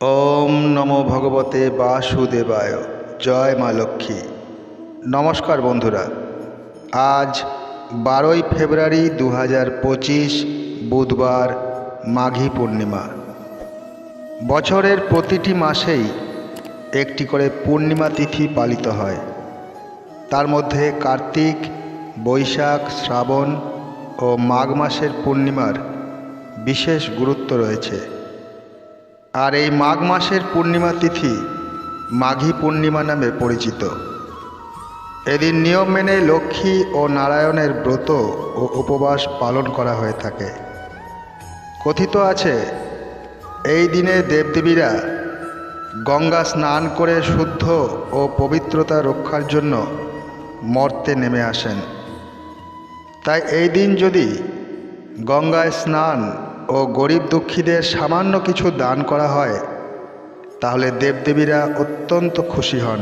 ওম নমো ভগবতে বাসুদেবায়। জয় মা লক্ষ্মী। নমস্কার বন্ধুরা। আজ বারোই ফেব্রুয়ারি দু পঁচিশ, বুধবার মাঘী পূর্ণিমা। বছরের প্রতিটি মাসেই একটি করে পূর্ণিমা তিথি পালিত হয়। তার মধ্যে কার্তিক, বৈশাখ, শ্রাবণ ও মাঘ মাসের পূর্ণিমার বিশেষ গুরুত্ব রয়েছে। আর এই মাঘ মাসের পূর্ণিমা তিথি মাঘী পূর্ণিমা নামে পরিচিত। এদিন নিয়ম মেনে লক্ষ্মী ও নারায়ণের ব্রত ও উপবাস পালন করা হয়ে থাকে। কথিত আছে, এই দিনে দেবদেবীরা গঙ্গা স্নান করে শুদ্ধ ও পবিত্রতা রক্ষার জন্য মর্তে নেমে আসেন। তাই এই দিন যদি গঙ্গায় স্নান ও গরিব দুঃখীদের সামান্য কিছু দান করা হয়, তাহলে দেবদেবীরা অত্যন্ত খুশি হন।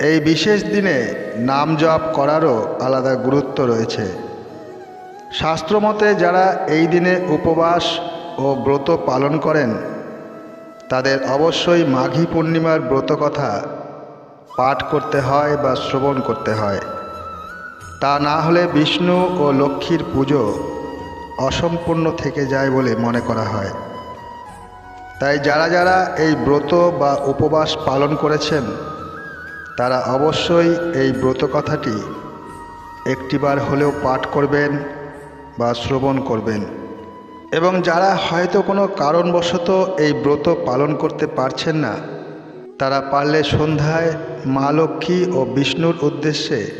এই বিশেষ দিনে নাম জপ করারও আলাদা গুরুত্ব রয়েছে। শাস্ত্রমতে যারা এই দিনে উপবাস ও ব্রত পালন করেন, তাদের অবশ্যই মাঘী পূর্ণিমার ব্রত কথা পাঠ করতে হয় বা শ্রবণ করতে হয়। তা না হলে বিষ্ণু ও লক্ষ্মীর পুজো অসম্পূর্ণ থেকে যায় বলে মনে করা হয়। তাই যারা যারা এই ব্রত বা উপবাস পালন করেছেন, তারা অবশ্যই এই ব্রত কথাটি একটিবার হলেও পাঠ করবেন বা শ্রবণ করবেন। এবং যারা হয়তো কোনো কারণবশত এই ব্রত পালন করতে পারছেন না, তারা পারলে সন্ধ্যায় মা লক্ষ্মী ও বিষ্ণুর উদ্দেশ্যে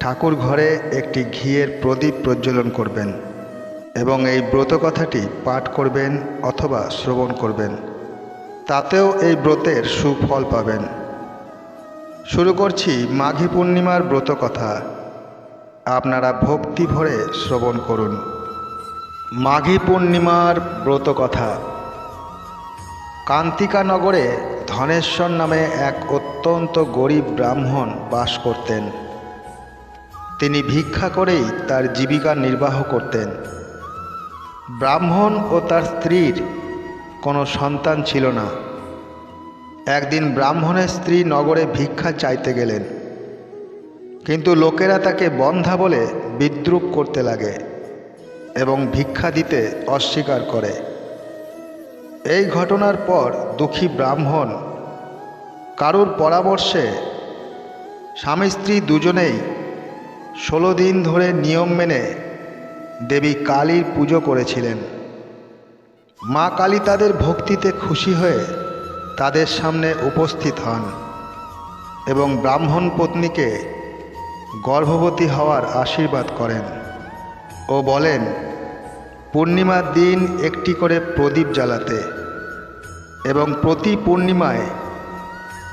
ঠাকুর ঘরে একটি ঘিয়ের প্রদীপ প্রজ্বলন করবেন। এবং এই ব্রত কথাটি পাঠ করবেন অথবা শ্রবণ করবেন। তাতেও এই ব্রতের সুফল পাবেন। শুরু করছি মাঘী পূর্ণিমার ব্রত কথা আপনারা ভক্তি ভরে শ্রবণ করুন। মাঘী পূর্ণিমার ব্রত কথা কান্তিকা নগরে ধনেশ্বর নামে এক অত্যন্ত গরিব ব্রাহ্মণ বাস করতেন। তিনি ভিক্ষা করেই তার জীবিকা নির্বাহ করতেন। ব্রাহ্মণ ও তার স্ত্রীর কোনো সন্তান ছিল না। একদিন ব্রাহ্মণের স্ত্রী নগরে ভিক্ষা চাইতে গেলেন। কিন্তু লোকেরা তাকে বন্ধা বলে বিদ্রুপ করতে লাগে এবং ভিক্ষা দিতে অস্বীকার করে। এই ঘটনার পর দুঃখী ব্রাহ্মণ কারুর পরামর্শে স্বামী স্ত্রী দুজনেই ষোলো দিন ধরে নিয়ম মেনে দেবী কালীর পুজো করেছিলেন। মা কালী তাদের ভক্তিতে খুশি হয়ে তাদের সামনে উপস্থিত হন এবং ব্রাহ্মণ পত্নীকে গর্ভবতী হওয়ার আশীর্বাদ করেন ও বলেন, পূর্ণিমার দিন একটি করে প্রদীপ জ্বালাতে এবং প্রতি পূর্ণিমায়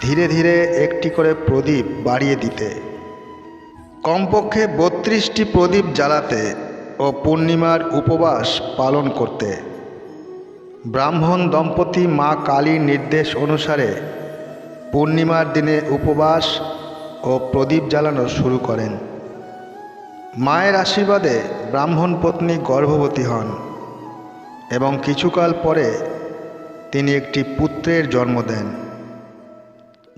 ধীরে ধীরে একটি করে প্রদীপ বাড়িয়ে দিতে। কমপক্ষে বত্রিশটি প্রদীপ জ্বালাতে ও পূর্ণিমার উপবাস পালন করতে। ব্রাহ্মণ দম্পতি মা কালীর নির্দেশ অনুসারে পূর্ণিমার দিনে উপবাস ও প্রদীপ জ্বালানো শুরু করেন। মায়ের আশীর্বাদে ব্রাহ্মণ পত্নী গর্ভবতী হন এবং কিছুকাল পরে তিনি একটি পুত্রের জন্ম দেন,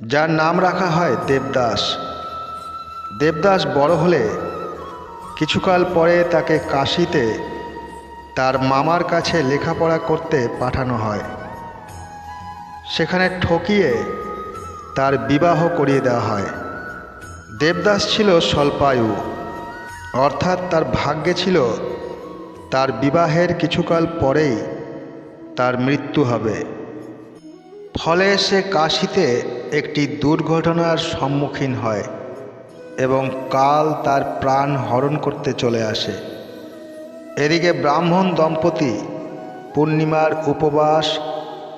যার নাম রাখা হয় দেবদাস। দেবদাস বড় হলে কিছুকাল পরে তাকে কাশিতে তার মামার কাছে লেখাপড়া করতে পাঠানো হয়। সেখানে ঠকিয়ে তার বিবাহ করিয়ে দেওয়া হয়। দেবদাস ছিল স্বল্পায়ু, অর্থাৎ তার ভাগ্যে ছিল তার বিবাহের কিছুকাল পরেই তার মৃত্যু হবে। ফলে সে কাশিতে একটি দুর্ঘটনার সম্মুখীন হয়। এবং কাল তার প্রাণ হরণ করতে চলে আসে। এদিকে ব্রাহ্মণ দম্পতি পূর্ণিমার উপবাস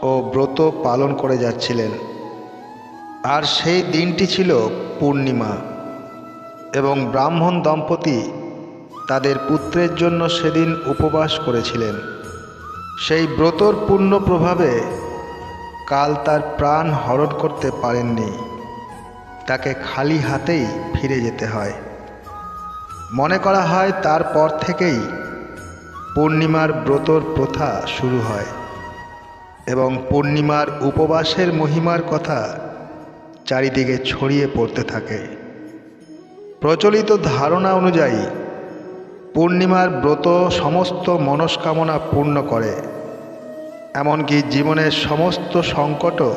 ও ব্রত পালন করে যাচ্ছিলেন। আর সেই দিনটি ছিল পূর্ণিমা এবং ব্রাহ্মণ দম্পতি তাদের পুত্রের জন্য সেদিন উপবাস করেছিলেন। সেই ব্রতর পূর্ণ প্রভাবে কাল তার প্রাণ হরণ করতে পারেননি। তাকে খালি হাতেই ফিরে যেতে হয়। মনে করা হয় তারপর থেকেই পূর্ণিমার ব্রতর প্রথা শুরু হয় এবং পূর্ণিমার উপবাসের মহিমার কথা চারিদিকে ছড়িয়ে পড়তে থাকে। প্রচলিত ধারণা অনুযায়ী পূর্ণিমার ব্রত সমস্ত মনস্কামনা পূর্ণ করে, এমনকি জীবনের সমস্ত সংকটও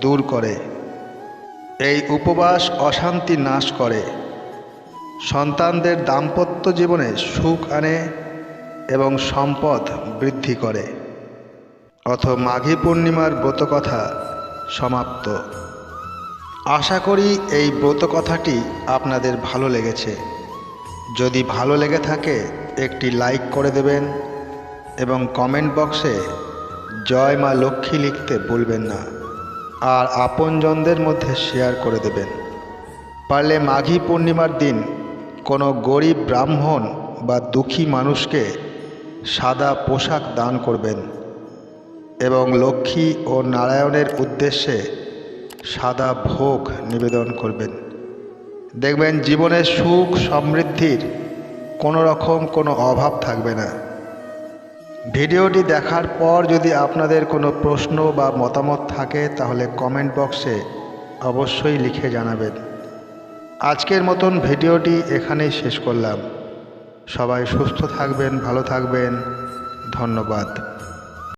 দূর করে। এই উপবাস অশান্তি নাশ করে। সন্তানদের দাম্পত্য জীবনে সুখ আনে এবং সম্পদ বৃদ্ধি করে। অথ মাঘী পূর্ণিমার ব্রতকথা সমাপ্ত। আশা করি এই ব্রতকথাটি আপনাদের ভালো লেগেছে। যদি ভালো লেগে থাকে, একটি লাইক করে দেবেন এবং কমেন্ট বক্সে জয় মা লক্ষ্মী লিখতে ভুলবেন না। আর আপনজনদের মধ্যে শেয়ার করে দেবেন। পারলে মাঘী পূর্ণিমার দিন কোনো গরিব ব্রাহ্মণ বা দুঃখী মানুষকে সাদা পোশাক দান করবেন এবং লক্ষ্মী ও নারায়ণের উদ্দেশ্যে সাদা ভোগ নিবেদন করবেন। দেখবেন জীবনের সুখ সমৃদ্ধির কোনো রকম কোনো অভাব থাকবে না। ভিডিওটি দেখার পর যদি আপনাদের কোনো প্রশ্ন বা মতামত থাকে, তাহলে কমেন্ট বক্সে অবশ্যই লিখে জানাবেন। আজকের মতন ভিডিওটি এখানেই শেষ করলাম। সবাই সুস্থ থাকবেন, ভালো থাকবেন। ধন্যবাদ।